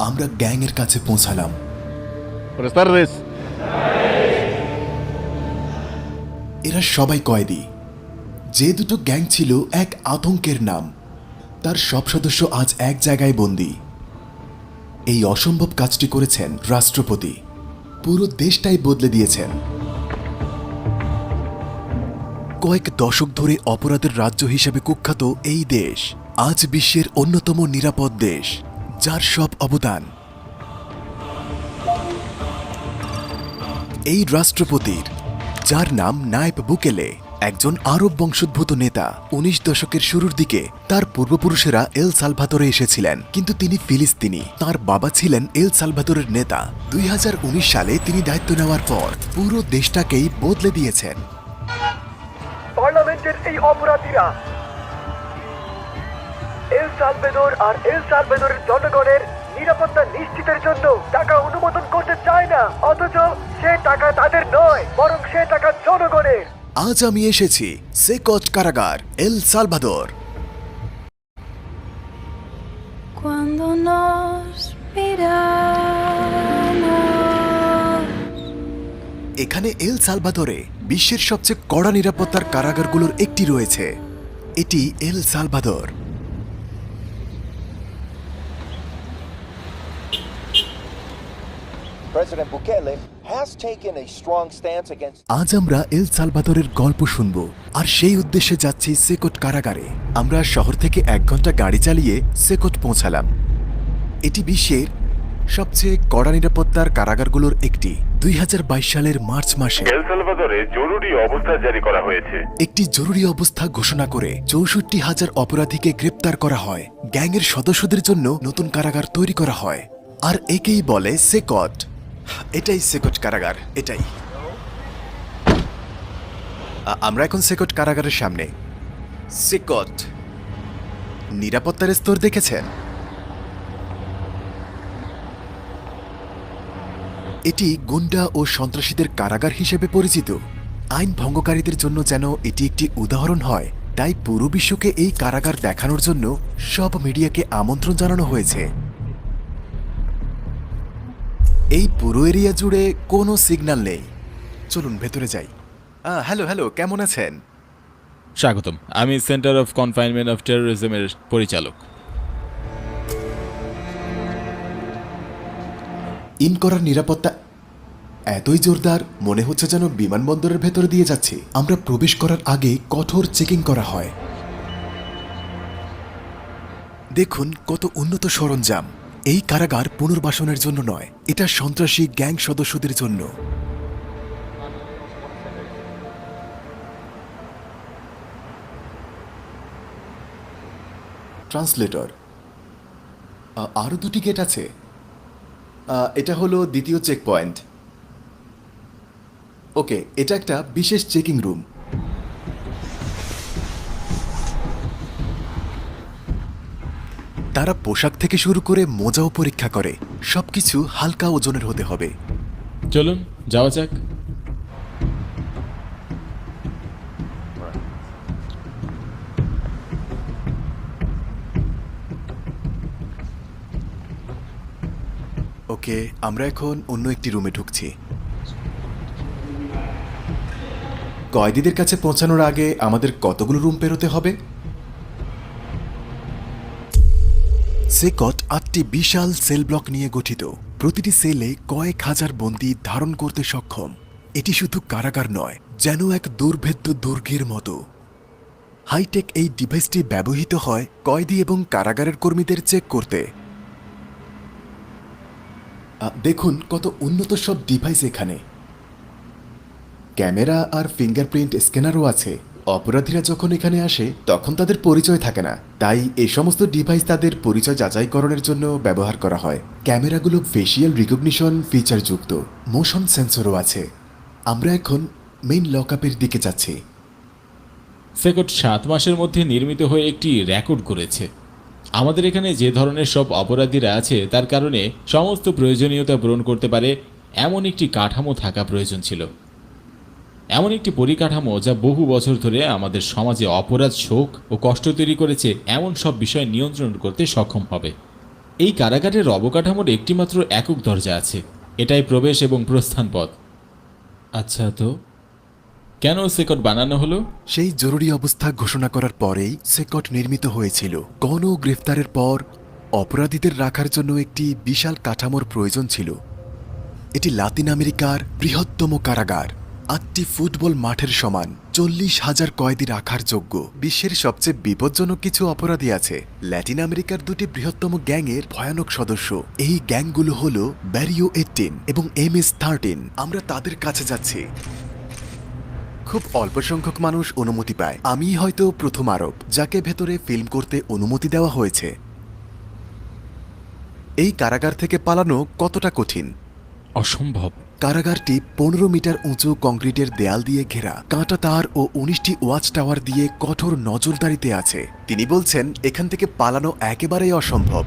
আমরা গ্যাংয়ের কাছে পৌঁছালাম। এরা সবাই কয়েদি। যে দুটো গ্যাং ছিল এক আতঙ্কের নাম। তার সব সদস্য আজ এক জায়গায় বন্দি। এই অসম্ভব কাজটি করেছেন রাষ্ট্রপতি। পুরো দেশটাই বদলে দিয়েছেন। কয়েক দশক ধরে অপরাধের রাজ্য হিসেবে কুখ্যাত এই দেশ আজ বিশ্বের অন্যতম নিরাপদ দেশ। যার সব অবদান। এই রাষ্ট্রপতির, যার নাম নায়েব বুকেলে একজন আরব বংশোদ্ভূত নেতা, উনিশ দশকের শুরুর দিকে তার পূর্বপুরুষেরা এল সালভাতরে এসেছিলেন। কিন্তু তিনি ফিলিস্তিনি। তার বাবা ছিলেন এল সালভাতরের নেতা। দুই হাজার উনিশ সালে তিনি দায়িত্ব নেওয়ার পর পুরো দেশটাকেই বদলে দিয়েছেন। পার্লামেন্টের এই অপরাধীরা এল সালভেদর আর এল সালভেদরের জনগণের নিরাপত্তা নিশ্চিতের জন্য টাকা অনুমোদন করতে চায় না। অথচ সে টাকা তাদের নয় বরং সে টাকা জনগণের। আজ আমি এসেছি সেকট কারাগার এল সালভাদর Cuando nos এখানে এল সালভাদরে বিশ্বের সবচেয়ে কড়া নিরাপত্তার কারাগারগুলোর একটি রয়েছে। এটি El Salvador President Bukele has taken a strong stance against আজ আমরা এল সালভাদরের গল্প শুনব আর সেই উদ্দেশ্যে যাচ্ছি সেকট কারাগারে। আমরা শহর থেকে এক ঘণ্টা গাড়ি চালিয়ে সেকট পৌঁছালাম। এটি বিশ্বের সবচেয়ে কড়া নিরাপত্তার কারাগারগুলোর একটি। দুই সালের মার্চ মাসে এল সালভাদরে জরুরি অবস্থা জারি করা হয়েছে। একটি জরুরি অবস্থা ঘোষণা করে চৌষট্টি হাজার অপরাধীকে গ্রেপ্তার করা হয়। গ্যাংয়ের সদস্যদের জন্য নতুন কারাগার তৈরি করা হয়। আর একেই বলে সেকট। এটাই সেকট কারাগার, এটাই। আমরা এখন সেকট কারাগারের সামনে। সেকট। নিরাপত্তার স্তর দেখেছেন? এটি গুন্ডা ও সন্ত্রাসীদের কারাগার হিসেবে পরিচিত। আইন ভঙ্গকারীদের জন্য যেন এটি একটি উদাহরণ হয়, তাই পুরো বিশ্বকে এই কারাগার দেখানোর জন্য সব মিডিয়াকে আমন্ত্রণ জানানো হয়েছে। এই পুরো এরিয়া জুড়ে কোনো সিগন্যাল নেই। চলুন ভেতরে যাই। হ্যালো হ্যালো কেমন আছেন? স্বাগতম। আমি সেন্টার অফ কনফাইনমেন্ট অফ টেরোরিজমের পরিচালক। ইন করার নিরাপত্তা এতই জোরদার মনে হচ্ছে যেন বিমানবন্দরের ভেতরে দিয়ে যাচ্ছে। আমরা প্রবেশ করার আগে কঠোর চেকিং করা হয়। দেখুন কত উন্নত সরঞ্জাম। এই কারাগার পুনর্বাসনের জন্য নয়, এটা সন্ত্রাসী গ্যাং সদস্যদের জন্য। ট্রান্সলেটর আরও দুটি গেট আছে। এটা হলো দ্বিতীয় চেক পয়েন্ট ওকে, এটা একটা বিশেষ চেকিং রুম। তারা পোশাক থেকে শুরু করে মোজাও পরীক্ষা করে। সবকিছু হালকা ওজনের হতে হবে। চলুন যাওয়া যাক। ওকে আমরা এখন অন্য একটি রুমে ঢুকছি। কয়েদিদের কাছে পৌঁছানোর আগে আমাদের কতগুলো রুম পেরোতে হবে? সেকট আটটি বিশাল সেল ব্লক নিয়ে গঠিত। প্রতিটি সেলে কয়েক হাজার বন্দি ধারণ করতে সক্ষম। এটি শুধু কারাগার নয়, যেন এক দুর্ভেদ্য দুর্গের মতো। হাইটেক এই ডিভাইসটি ব্যবহৃত হয় কয়েদি এবং কারাগারের কর্মীদের চেক করতে। দেখুন কত উন্নত সব ডিভাইস এখানে। ক্যামেরা আর ফিঙ্গারপ্রিন্ট স্ক্যানারও আছে। অপরাধীরা যখন এখানে আসে, তখন তাদের পরিচয় থাকে না। তাই এ সমস্ত ডিভাইস তাদের পরিচয় যাচাইকরণের জন্য ব্যবহার করা হয়। ক্যামেরাগুলো ফেসিয়াল রিকগনিশন ফিচার যুক্ত। মোশন সেন্সরও আছে। আমরা এখন মেইন লকআপের দিকে যাচ্ছি। সেকট সাত মাসের মধ্যে নির্মিত হয়ে একটি রেকর্ড করেছে। আমাদের এখানে যে ধরনের সব অপরাধীরা আছে, তার কারণে সমস্ত প্রয়োজনীয়তা পূরণ করতে পারে এমন একটি কাঠামো থাকা প্রয়োজন ছিল। এমন একটি পরিকাঠামো যা বহু বছর ধরে আমাদের সমাজে অপরাধ, শোক ও কষ্ট তৈরি করেছে, এমন সব বিষয় নিয়ন্ত্রণ করতে সক্ষম হবে। এই কারাগারের অবকাঠামোর একটিমাত্র একক দরজা আছে। এটাই প্রবেশ এবং প্রস্থান পথ। আচ্ছা তো কেন সেকট বানানো হলো? সেই জরুরি অবস্থা ঘোষণা করার পরেই সেকট নির্মিত হয়েছিল। গণ গ্রেফতারের পর অপরাধীদের রাখার জন্য একটি বিশাল কাঠামোর প্রয়োজন ছিল। এটি লাতিন আমেরিকার বৃহত্তম কারাগার। আটটি ফুটবল মাঠের সমান চল্লিশ হাজার কয়েদি রাখার যোগ্য। বিশ্বের সবচেয়ে বিপজ্জনক কিছু অপরাধী আছে। ল্যাটিন আমেরিকার দুটি বৃহত্তম গ্যাংয়ের ভয়ানক সদস্য। এই গ্যাংগুলো হল ব্যারিও এইটিন এবং এম এস থার্টিন। আমরা তাদের কাছে যাচ্ছি। খুব অল্প সংখ্যক মানুষ অনুমতি পায়। আমি হয়তো প্রথম আরব যাকে ভেতরে ফিল্ম করতে অনুমতি দেওয়া হয়েছে। এই কারাগার থেকে পালানো কতটা কঠিন? অসম্ভব। কারাগারটি পনেরো মিটার উঁচু কংক্রিটের দেয়াল দিয়ে ঘেরা। কাঁটা তার ও উনিশটি ওয়াচ টাওয়ার দিয়ে কঠোর নজরদারিতে আছে। তিনি বলছেন, এখান থেকে পালানো একেবারেই অসম্ভব।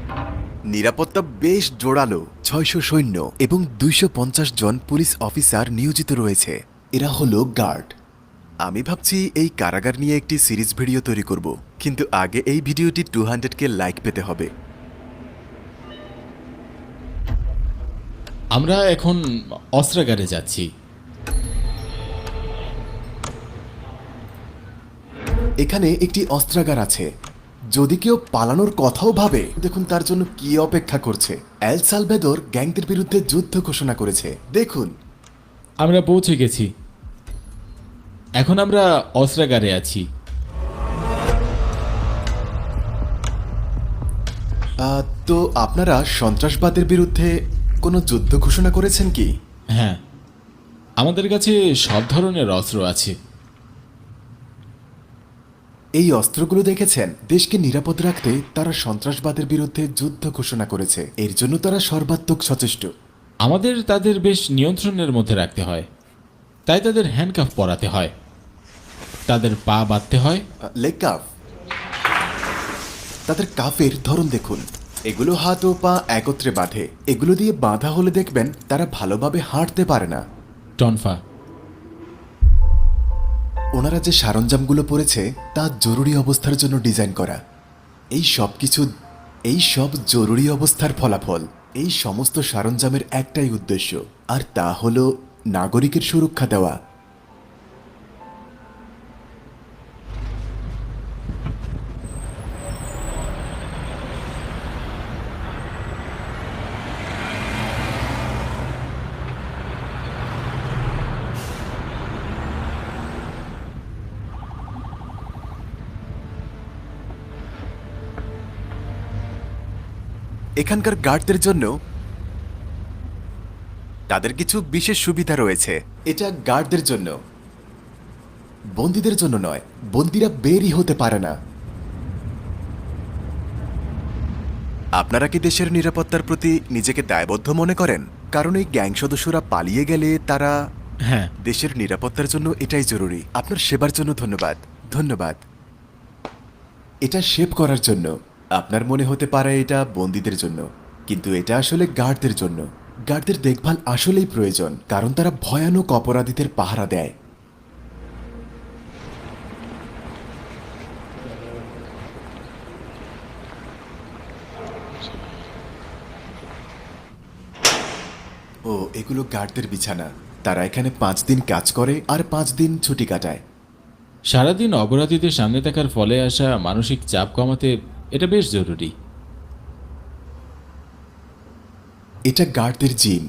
নিরাপত্তা বেশ জোরালো, ছয়শো সৈন্য এবং দুইশো পঞ্চাশ জন পুলিশ অফিসার নিয়োজিত রয়েছে। এরা হলো গার্ড। আমি ভাবছি এই কারাগার নিয়ে একটি সিরিজ ভিডিও তৈরি করব। কিন্তু আগে এই ভিডিওটি টু কে লাইক পেতে হবে। আমরা এখন অস্ত্রাগারে যাচ্ছি। এখানে একটি অস্ত্রাগার আছে। যদি কেউ পালানোর কথাও ভাবে দেখুন তার জন্য কি অপেক্ষা করছে। এল সালভেদর গ্যাংদের বিরুদ্ধে যুদ্ধ ঘোষণা করেছে। দেখুন। আমরা পৌঁছে গেছি। এখন আমরা অস্ত্রাগারে আছি। আহ, তো আপনারা সন্ত্রাসবাদের বিরুদ্ধে কোনো যুদ্ধ ঘোষণা করেছেন কি? হ্যাঁ। আমাদের কাছে সব ধরনের অস্ত্র আছে। এই অস্ত্রগুলো দেখেছেন? দেশকে নিরাপদ রাখতে তারা সন্ত্রাসবাদের বিরুদ্ধে যুদ্ধ ঘোষণা করেছে। এর জন্য তারা সর্বাত্মক সচেষ্ট। আমাদের তাদের বেশ নিয়ন্ত্রণের মধ্যে রাখতে হয়। তাই তাদের হ্যান্ডকাফ পরাতে হয়। তাদের পা বাঁধতে হয়। Leg cuff. তাদের কাফের ধরন দেখুন। এগুলো হাত ও পা একত্রে বাঁধে। এগুলো দিয়ে বাঁধা হলে দেখবেন তারা ভালোভাবে হাঁটতে পারে না। টনফা। ওনারা যে সরঞ্জামগুলো পড়েছে তা জরুরি অবস্থার জন্য ডিজাইন করা। এই সব কিছু এই সব জরুরি অবস্থার ফলাফল এই সমস্ত সরঞ্জামের একটাই উদ্দেশ্য। আর তা হলো নাগরিকের সুরক্ষা দেওয়া। এখানকার গার্ডদের জন্য তাদের কিছু বিশেষ সুবিধা রয়েছে। এটা গার্ডদের জন্য। বন্দীদের জন্য নয় বন্দীরা বেরই হতে পারে না। আপনারা কি দেশের নিরাপত্তার প্রতি নিজেকে দায়বদ্ধ মনে করেন? কারণ এই গ্যাং সদস্যরা পালিয়ে গেলে তারা হ্যাঁ। দেশের নিরাপত্তার জন্য এটাই জরুরি। আপনার সেবার জন্য ধন্যবাদ। ধন্যবাদ। এটা সেভ করার জন্য। আপনার মনে হতে পারে এটা বন্দীদের জন্য, কিন্তু এটা আসলে গার্ডদের জন্য। গার্ডদের দেখভাল আসলেই প্রয়োজন, কারণ তারা ভয়ানক অপরাধীদের পাহারা দেয়। ও, এগুলো গার্ডদের বিছানা। তারা এখানে পাঁচ দিন কাজ করে আর পাঁচ দিন ছুটি কাটায়। সারাদিন অপরাধীদের সামনে থাকার ফলে আসা মানসিক চাপ কমাতে এটা বেশ জরুরি। এটা গার্ডদের জিম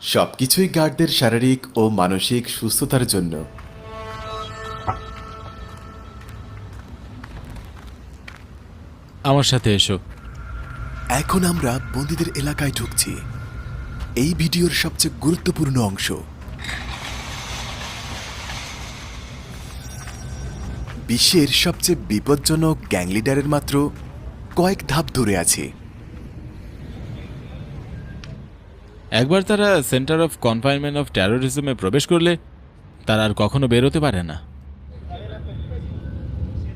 সবকিছুই গার্ডদের শারীরিক ও মানসিক সুস্থতার জন্য। আমার সাথে এসো। এখন আমরা বন্দীদের এলাকায় ঢুকছি। এই ভিডিওর সবচেয়ে গুরুত্বপূর্ণ অংশ। বিশ্বের সবচেয়ে বিপজ্জনক গ্যাং লিডারের মাত্র কয়েক ধাপ দূরে আছে। একবার তারা সেন্টার অফ কনফাইনমেন্ট অফ টেরোরিজমে প্রবেশ করলে তারা আর কখনো বেরোতে পারে না।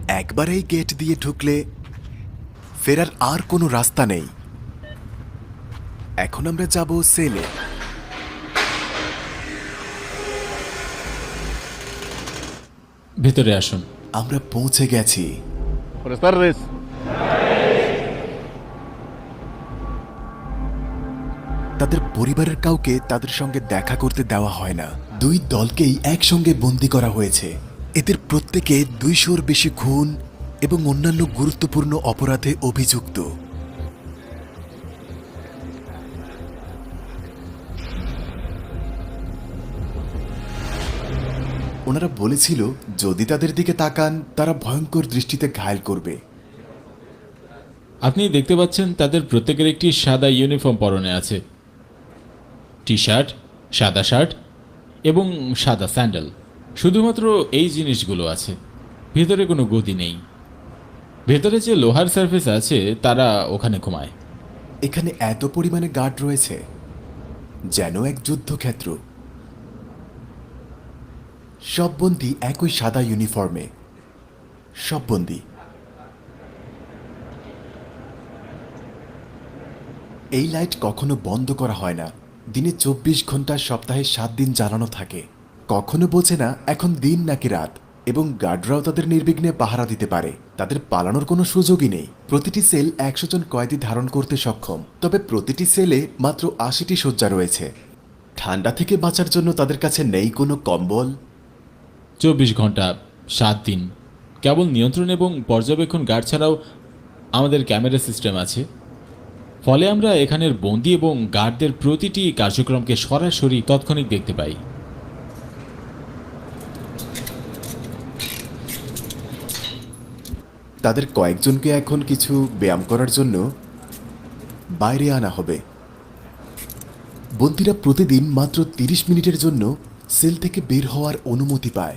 একবার এই গেট দিয়ে ঢুকলে ফেরার আর কোনো রাস্তা নেই। এখন আমরা যাব সেলে। ভেতরে আসুন। আমরা পৌঁছে গেছি। তাদের পরিবারের কাউকে তাদের সঙ্গে দেখা করতে দেওয়া হয় না। দুই দলকেই একসঙ্গে বন্দি করা হয়েছে। এদের প্রত্যেকে দুইশোর বেশি খুন এবং অন্যান্য গুরুত্বপূর্ণ অপরাধে অভিযুক্ত। ওনারা বলেছিল যদি তাদের দিকে তাকান তারা ভয়ঙ্কর দৃষ্টিতে ঘায়ল করবে। আপনি দেখতে পাচ্ছেন তাদের প্রত্যেকের একটি সাদা ইউনিফর্ম পরনে আছে। টি শার্ট সাদা শার্ট এবং সাদা স্যান্ডেল। শুধুমাত্র এই জিনিসগুলো আছে। ভেতরে কোনো গতি নেই। ভেতরে যে লোহার সার্ফেস আছে তারা ওখানে ঘুমায়। এখানে এত পরিমাণে গার্ড রয়েছে যেন এক যুদ্ধক্ষেত্র। সব বন্দী একই সাদা ইউনিফর্মে। সব বন্দী এই লাইট কখনো বন্ধ করা হয় না। দিনে চব্বিশ ঘণ্টা সপ্তাহে সাত দিন জ্বালানো থাকে। কখনো বোঝে না, এখন দিন নাকি রাত। এবং গার্ডরাও তাদের নির্বিঘ্নে পাহারা দিতে পারে। তাদের পালানোর কোনো সুযোগই নেই। প্রতিটি সেল একশো জন কয়েদি ধারণ করতে সক্ষম। তবে প্রতিটি সেলে মাত্র আশিটি শয্যা রয়েছে। ঠান্ডা থেকে বাঁচার জন্য তাদের কাছে নেই কোনো কম্বল চব্বিশ ঘণ্টা, সাত দিন। কেবল নিয়ন্ত্রণ এবং পর্যবেক্ষণ গার্ড ছাড়াও আমাদের ক্যামেরা সিস্টেম আছে। ফলে আমরা এখানের বন্দি এবং গার্ডদের প্রতিটি কার্যক্রমকে সরাসরি তৎক্ষণিক দেখতে পাই। তাদের কয়েকজনকে এখন কিছু ব্যায়াম করার জন্য বাইরে আনা হবে। বন্দিরা প্রতিদিন মাত্র তিরিশ মিনিটের জন্য সেল থেকে বের হওয়ার অনুমতি পায়,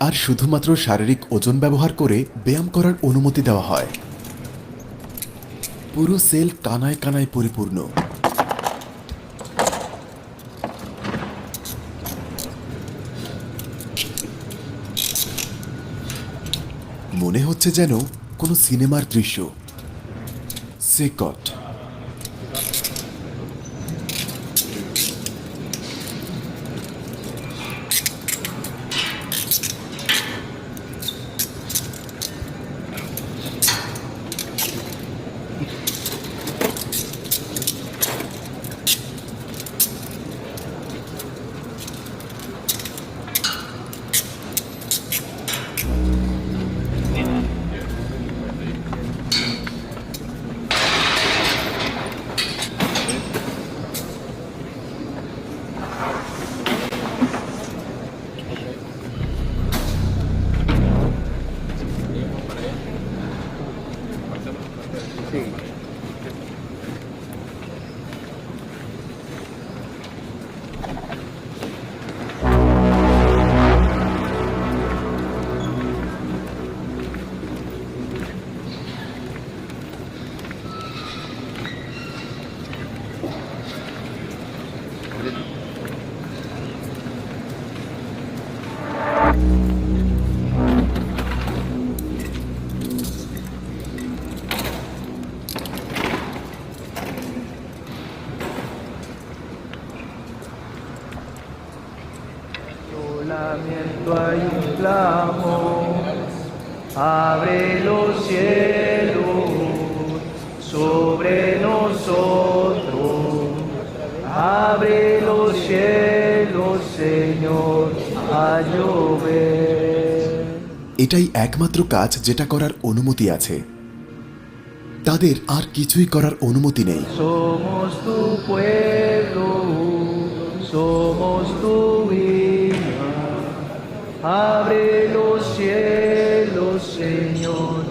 আর শুধুমাত্র শারীরিক ওজন ব্যবহার করে ব্যায়াম করার অনুমতি দেওয়া হয়। পুরো সেল কানায় কানায় পরিপূর্ণ। মনে হচ্ছে যেন কোনো সিনেমার দৃশ্য। সেকট। Clamor, abre los cielos sobre nosotros, abre los cielos, Señor, a llover. এটাই একমাত্র কাজ যেটা করার অনুমতি আছে তাদের আর কিছুই করার অনুমতি নেই Somos tu pueblo, somos tu vida. Abre los cielos, Señor.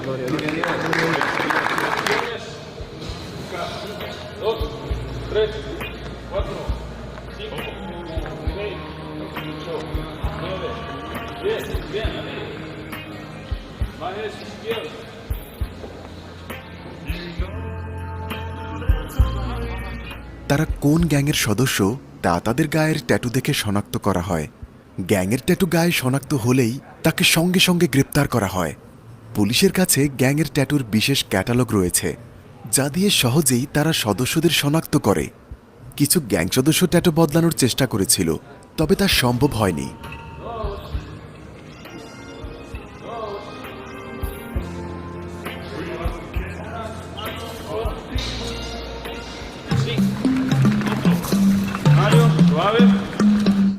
তারা কোন গ্যাংয়ের সদস্য তা তাদের গায়ের ট্যাটু দেখে শনাক্ত করা হয় গ্যাংয়ের ট্যাটু গায়ে শনাক্ত হলেই তাকে সঙ্গে সঙ্গে গ্রেপ্তার করা হয়। পুলিশের কাছে গ্যাংয়ের ট্যাটুর বিশেষ ক্যাটালগ রয়েছে, যা দিয়ে সহজেই তারা সদস্যদের শনাক্ত করে। কিছু গ্যাং সদস্য ট্যাটু বদলানোর চেষ্টা করেছিল, তবে তা সম্ভব হয়নি।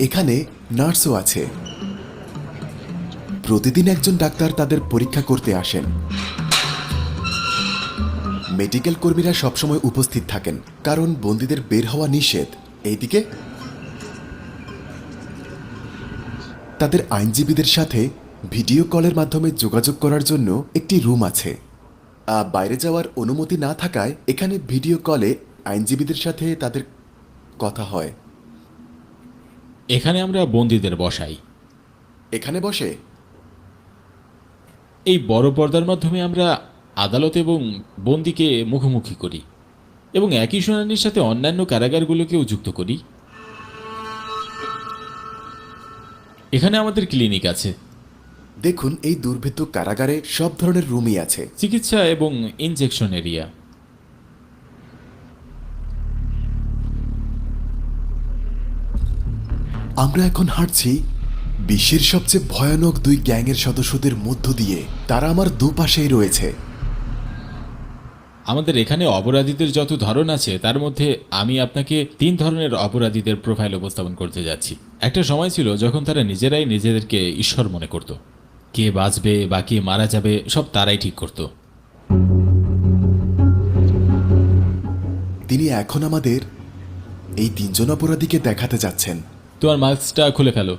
এখানে নার্সও আছে। প্রতিদিন একজন ডাক্তার তাদের পরীক্ষা করতে আসেন। মেডিকেল কর্মীরা সবসময় উপস্থিত থাকেন, কারণ বন্দীদের বের হওয়া নিষেধ। এইদিকে তাদের আইনজীবীদের সাথে ভিডিও কলের মাধ্যমে যোগাযোগ করার জন্য একটি রুম আছে। বাইরে যাওয়ার অনুমতি না থাকায় এখানে ভিডিও কলে আইনজীবীদের সাথে তাদের কথা হয়। এখানে আমরা বন্দীদের বসাই। এখানে বসে? এই বড় পর্দার মাধ্যমে আমরা আদালত এবং বন্দিকে মুখোমুখি করি এবং একই শুনানির সাথে অন্যান্য কারাগারগুলোকেও যুক্ত করি। এখানে আমাদের ক্লিনিক আছে। দেখুন এই দুর্ভেদ্য কারাগারে সব ধরনের রুমই আছে। চিকিৎসা এবং ইনজেকশন এরিয়া। আমরা এখন হাঁটছি বিশ্বের সবচেয়ে ভয়ানক দুই গ্যাংয়ের সদস্যদের মধ্য দিয়ে। তারা আমার দুপাশেই রয়েছে। আমাদের এখানে অপরাধীদের যত ধরন আছে তার মধ্যে আমি আপনাকে তিন ধরনের অপরাধীদের প্রোফাইল উপস্থাপন করতে যাচ্ছি। একটা সময় ছিল যখন তারা নিজেরাই নিজেদেরকে ঈশ্বর মনে করত। কে বাঁচবে বা কে মারা যাবে সব তারাই ঠিক করত। তিনি এখন আমাদের এই তিনজন অপরাধীকে দেখাতে যাচ্ছেন। তোমার মাস্কটা খুলে ফেলো।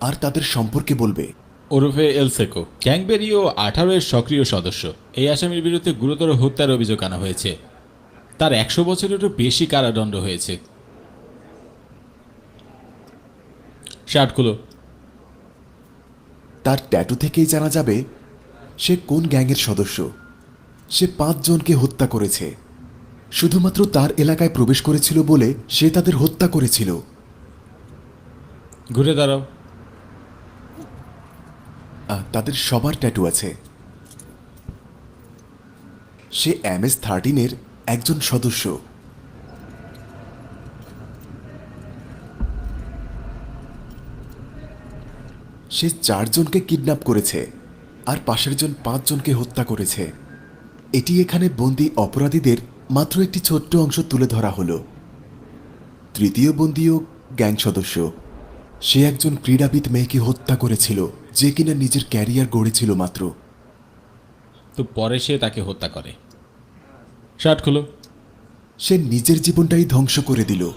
আর তাদের সম্পর্কে বলবে। ওরফে এলসেকো ক্যাংবেরি ও আঠারো এর সক্রিয় সদস্য। এই আসামির বিরুদ্ধে গুরুতর হত্যার অভিযোগ আনা হয়েছে। তার একশো বছরেরও বেশি কারাদণ্ড হয়েছে। তার ট্যাটু থেকেই জানা যাবে সে কোন গ্যাংয়ের সদস্য। সে পাঁচজনকে হত্যা করেছে। শুধুমাত্র তার এলাকায় প্রবেশ করেছিল বলে সে তাদের হত্যা করেছিল। ঘুরে দাঁড়াও। তাদের সবার ট্যাটু আছে। সে এম এস থার্টিনের একজন সদস্য। সে চারজনকে কিডন্যাপ করেছে আর পাশের জন পাঁচজনকে হত্যা করেছে। এটি এখানে বন্দি অপরাধীদের মাত্র একটি ছোট্ট অংশ তুলে ধরা হলো। তৃতীয় বন্দিও গ্যাং সদস্য। সে একজন ক্রীড়াবিদ মেয়েকে হত্যা করেছিল যে কিনা নিজের ক্যারিয়ার গড়েছিল মাত্র। তো পরে সে তাকে হত্যা করে। শার্ট খুলো। সে নিজের জীবনটাই ধ্বংস করে দিল।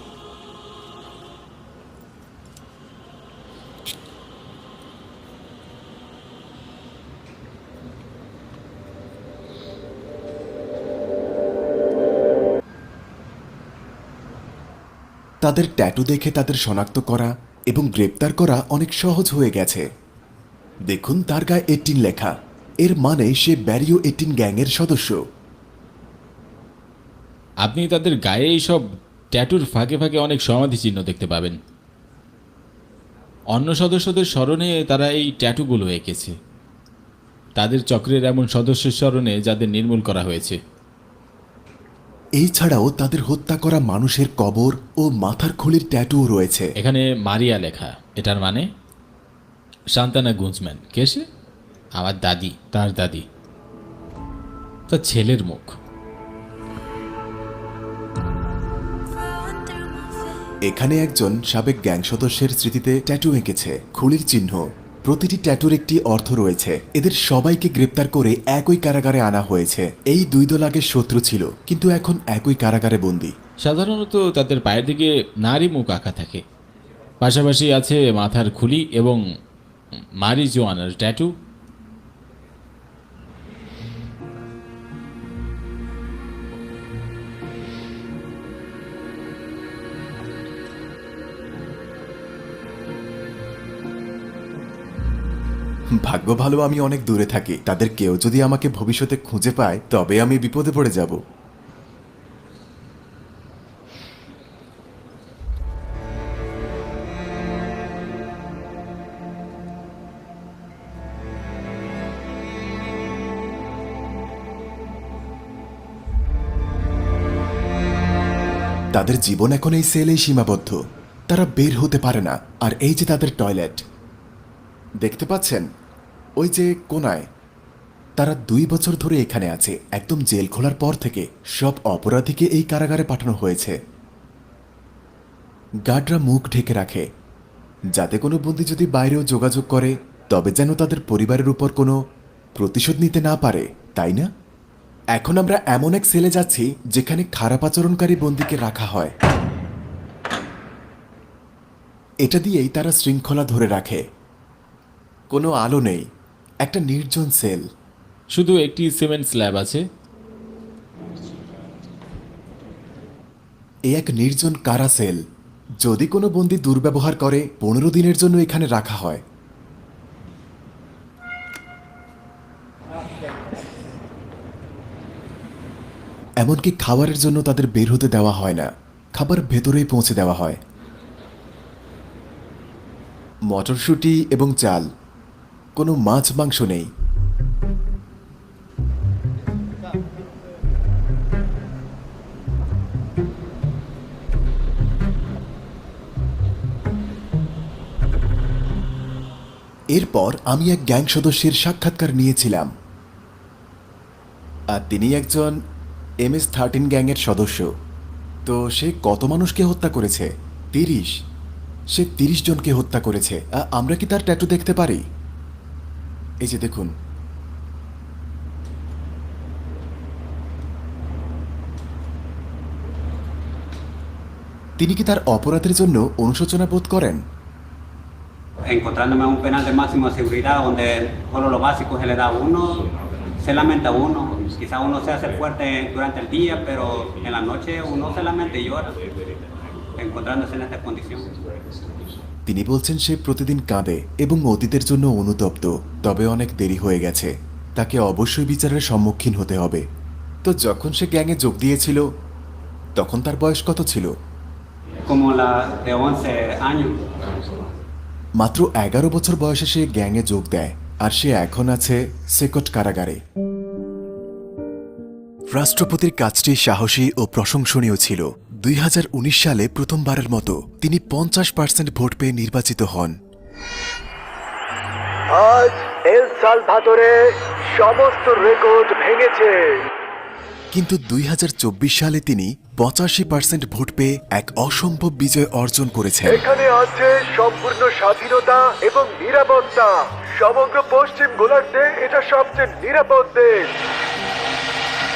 তাদের ট্যাটু দেখে তাদের শনাক্ত করা এবং গ্রেপ্তার করা অনেক সহজ হয়ে গেছে। দেখুন তার গায়ে এইটিন লেখা। এর মানে সে ব্যারিও এইটিন গ্যাংয়ের সদস্য। আপনি তাদের গায়ে এইসব ট্যাটুর ফাঁকে ফাঁকে অনেক সমাধি চিহ্ন দেখতে পাবেন। অন্য সদস্যদের স্মরণে তারা এই ট্যাটুগুলো এঁকেছে। তাদের চক্রের এমন সদস্যের স্মরণে যাদের নির্মূল করা হয়েছে। এই ছাড়াও তাদের হত্যা করা মানুষের কবর ও মাথার খুলির ট্যাটুও রয়েছে। এখানে মারিয়া লেখা। এটার মানে সান্তানা গুঞ্জম্যান কে সে? আমার দাদি তার দাদি। তার ছেলের মুখ। এখানে একজন সাবেক গ্যাং সদস্যের স্মৃতিতে ট্যাটু এঁকেছে। খুলির চিহ্ন। প্রতিটি ট্যাটুর একটি অর্থ রয়েছে। এদের সবাইকে গ্রেপ্তার করে একই কারাগারে আনা হয়েছে। এই দুই দল আগে শত্রু ছিল, কিন্তু এখন একই কারাগারে বন্দি। সাধারণত তাদের পায়ের দিকে নারী মুখ আঁকা থাকে। পাশাপাশি আছে মাথার খুলি এবং মারি জোয়ানার ট্যাটু। ভাগ্য ভালো আমি অনেক দূরে থাকি। তাদের কেউ যদি আমাকে ভবিষ্যতে খুঁজে পায়, তবে আমি বিপদে পড়ে যাব। তাদের জীবন এখন এই সেলেই সীমাবদ্ধ। তারা বের হতে পারে না। আর এই যে তাদের টয়লেট। দেখতে পাচ্ছেন? ওই যে কোনায়, তারা দুই বছর ধরে এখানে আছে, একদম জেল খোলার পর থেকে। সব অপরাধীকে এই কারাগারে পাঠানো হয়েছে। গার্ডরা মুখ ঢেকে রাখে। যাতে কোনো বন্দী যদি বাইরেও যোগাযোগ করে, তবে যেন তাদের পরিবারের উপর কোনো প্রতিশোধ নিতে না পারে, তাই না? এখন আমরা এমন এক সেলে যাচ্ছি, যেখানে খারাপ আচরণকারী বন্দীকে রাখা হয়। এটা দিয়েই তারা শৃঙ্খলা ধরে রাখে। কোনো আলো নেই। একটা নির্জন সেল। শুধু একটি সিমেন্ট স্ল্যাব আছে। এ এক নির্জন কারা সেল যদি কোনো বন্দি দুর্ব্যবহার করে পনেরো দিনের জন্য এখানে রাখা হয়। এমনকি খাবারের জন্য তাদের বের হতে দেওয়া হয় না। খাবার ভেতরেই পৌঁছে দেওয়া হয়। মটরশুঁটি এবং চাল। কোনো মাছ মাংস নেই। এরপর আমি এক গ্যাং সদস্যের সাক্ষাৎকার নিয়েছিলাম। আর তিনি একজন এম এস থার্টিন গ্যাংয়ের সদস্য। তো সে কত মানুষকে হত্যা করেছে? তিরিশ। সে তিরিশ জনকে হত্যা করেছে। আমরা কি তার ট্যাটু দেখতে পারি? এই যে দেখুন তিনি কি তার অপরাধের জন্য অনুশোচনা বোধ করেন encontrándome a un penal de máxima seguridad donde solo lo básico se le da a uno, se lamenta a uno, quizá uno se hace fuerte durante el día, pero en la noche uno se lamenta y llora, encontrándose en esta condición. তিনি বলছেন সে প্রতিদিন কাঁদে এবং অতীতের জন্য অনুতপ্ত তবে অনেক দেরি হয়ে গেছে। তাকে অবশ্যই বিচারের সম্মুখীন হতে হবে। তো যখন সে গ্যাংয়ে যোগ দিয়েছিল তখন তার বয়স কত ছিল? Como la de 11 años, মাত্র এগারো বছর বয়সে সে গ্যাংয়ে যোগ দেয় আর সে এখন আছে সেকট কারাগারে। রাষ্ট্রপতির কাজটি সাহসী ও প্রশংসনীয় ছিল। দুই হাজার উনিশ সালে প্রথমবারের মতো তিনি পঞ্চাশ পার্সেন্ট ভোট পেয়ে নির্বাচিত হন। আজ এল সালভাদরে সমস্ত রেকর্ড ভেঙেছে। কিন্তু দুই হাজার চব্বিশ সালে তিনি পঁচাশি পার্সেন্ট ভোট পেয়ে এক অসম্ভব বিজয় অর্জন করেছেন। এখানে আছে সম্পূর্ণ স্বাধীনতা এবং নিরাপত্তা। সমগ্র পশ্চিম গোলার্ধে এটা সবচেয়ে নিরাপদ দেশ।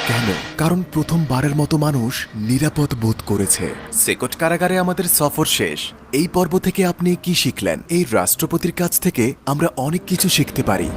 কেন? কারণ প্রথমবারের মতো মানুষ নিরাপদ বোধ করেছে। সেকট কারাগারে আমাদের সফর শেষ। এই পর্ব থেকে আপনি কি শিখলেন? এই রাষ্ট্রপতির কাছ থেকে আমরা অনেক কিছু শিখতে পারি।